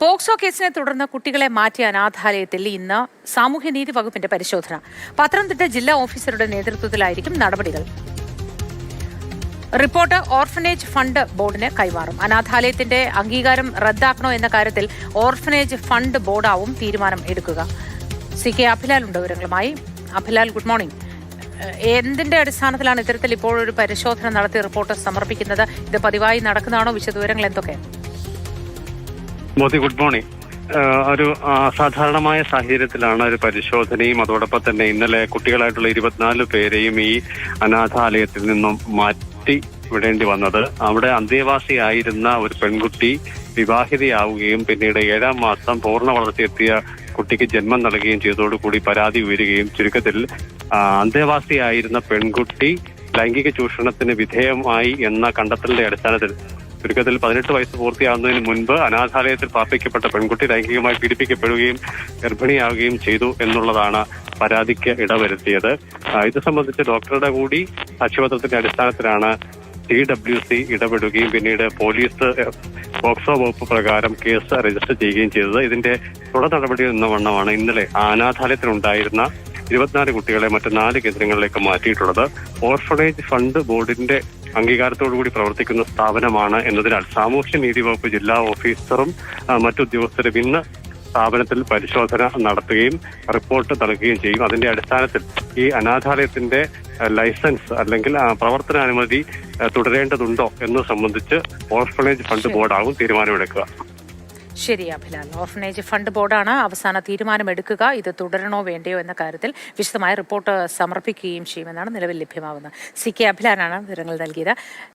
POCSO കേസിനെ തുടർന്ന് കുട്ടികളെ മാറ്റിയ അനാഥാലയത്തിൽ ഇന്ന് സാമൂഹ്യനീതി വകുപ്പിന്റെ പരിശോധന. പത്തനംതിട്ട ജില്ലാ ഓഫീസറുടെ നേതൃത്വത്തിലായിരിക്കും നടപടികൾ. റിപ്പോർട്ട് ഓർഫനേജ് ഫണ്ട് ബോർഡിന് കൈമാറും. അനാഥാലയത്തിന്റെ അംഗീകാരം റദ്ദാക്കണോ എന്ന കാര്യത്തിൽ ഓർഫനേജ് ഫണ്ട് ബോർഡാവും തീരുമാനം എടുക്കുക. സി കെ അഭിലാൽ ഉണ്ട് വിവരങ്ങളുമായി. Abhilal good morning. എന്തിന്റെ അടിസ്ഥാനത്തിലാണ് ഇത്തരത്തിൽ ഇപ്പോൾ ഒരു പരിശോധന നടത്തി റിപ്പോർട്ട് സമർപ്പിക്കുന്നത്? ഇത് പതിവായി നടക്കുന്നതാണോ? വിശദവിവരങ്ങൾ എന്തൊക്കെ? Modi good morning. ഒരു അസാധാരണമായ സാഹചര്യത്തിലാണ് ഒരു പരിശോധനയും അതോടൊപ്പം തന്നെ ഇന്നലെ കുട്ടികളായിട്ടുള്ള ഇരുപത്തിനാല് പേരെയും ഈ അനാഥാലയത്തിൽ നിന്നും മാറ്റി വിടേണ്ടി വന്നത്. അവിടെ അന്തേവാസിയായിരുന്ന ഒരു പെൺകുട്ടി വിവാഹിതയാവുകയും പിന്നീട് ഏഴാം മാസം പൂർണ വളർച്ചയെത്തിയ കുട്ടിക്ക് ജന്മം നൽകുകയും ചെയ്തതോടുകൂടി പരാതി ഉയരുകയും ചുരുക്കത്തിൽ അന്തേവാസിയായിരുന്ന പെൺകുട്ടി ലൈംഗിക ചൂഷണത്തിന് വിധേയമായി എന്ന കണ്ടെത്തലിന്റെ അടിസ്ഥാനത്തിൽ ചുരുക്കത്തിൽ പതിനെട്ട് വയസ്സ് പൂർത്തിയാകുന്നതിന് മുൻപ് അനാഥാലയത്തിൽ പാർപ്പിക്കപ്പെട്ട പെൺകുട്ടി ലൈംഗികമായി പീഡിപ്പിക്കപ്പെടുകയും ഗർഭിണിയാവുകയും ചെയ്തു എന്നുള്ളതാണ് പരാതിക്ക് ഇടവരുത്തിയത്. ഇത് സംബന്ധിച്ച് ഡോക്ടറുടെ കൂടി സാക്ഷ്യപത്രത്തിന്റെ അടിസ്ഥാനത്തിലാണ് ടി ഡബ്ല്യു സി ഇടപെടുകയും പിന്നീട് പോലീസ് പോക്സോ വകുപ്പ് പ്രകാരം കേസ് രജിസ്റ്റർ ചെയ്യുകയും ചെയ്തത്. ഇതിന്റെ തുടർ നടപടി എന്ന വണ്ണമാണ് ഇന്നലെ അനാഥാലയത്തിലുണ്ടായിരുന്ന ഇരുപത്തിനാല് കുട്ടികളെ മറ്റ് നാല് കേന്ദ്രങ്ങളിലേക്ക് മാറ്റിയിട്ടുള്ളത്. ഓർഫണേജ് ഫണ്ട് ബോർഡിന്റെ അംഗീകാരത്തോടുകൂടി പ്രവർത്തിക്കുന്ന സ്ഥാപനമാണ് എന്നതിനാൽ സാമൂഹ്യ നീതി വകുപ്പ് ജില്ലാ ഓഫീസറും മറ്റുദ്യോഗസ്ഥരും ഇന്ന് സ്ഥാപനത്തിൽ പരിശോധന നടത്തുകയും റിപ്പോർട്ട് നൽകുകയും ചെയ്യും. അതിന്റെ അടിസ്ഥാനത്തിൽ ഈ അനാഥാലയത്തിന്റെ ലൈസൻസ് അല്ലെങ്കിൽ പ്രവർത്തനാനുമതി തുടരേണ്ടതുണ്ടോ എന്ന് സംബന്ധിച്ച് ഓർഫണേജ് ഫണ്ട് ബോർഡാകും തീരുമാനമെടുക്കുക. ശരി അഭിലാൽ. ഓർഫനേജ് ഫണ്ട് ബോർഡാണ് അവസാന തീരുമാനമെടുക്കുക. ഇത് തുടരണോ വേണ്ടയോ എന്ന കാര്യത്തിൽ വിശദമായ റിപ്പോർട്ട് സമർപ്പിക്കുകയും ചെയ്യുമെന്നാണ് നിലവിൽ ലഭ്യമാവുന്നത്. സി കെ അഭിലാനാണ് വിവരങ്ങൾ നൽകിയത്.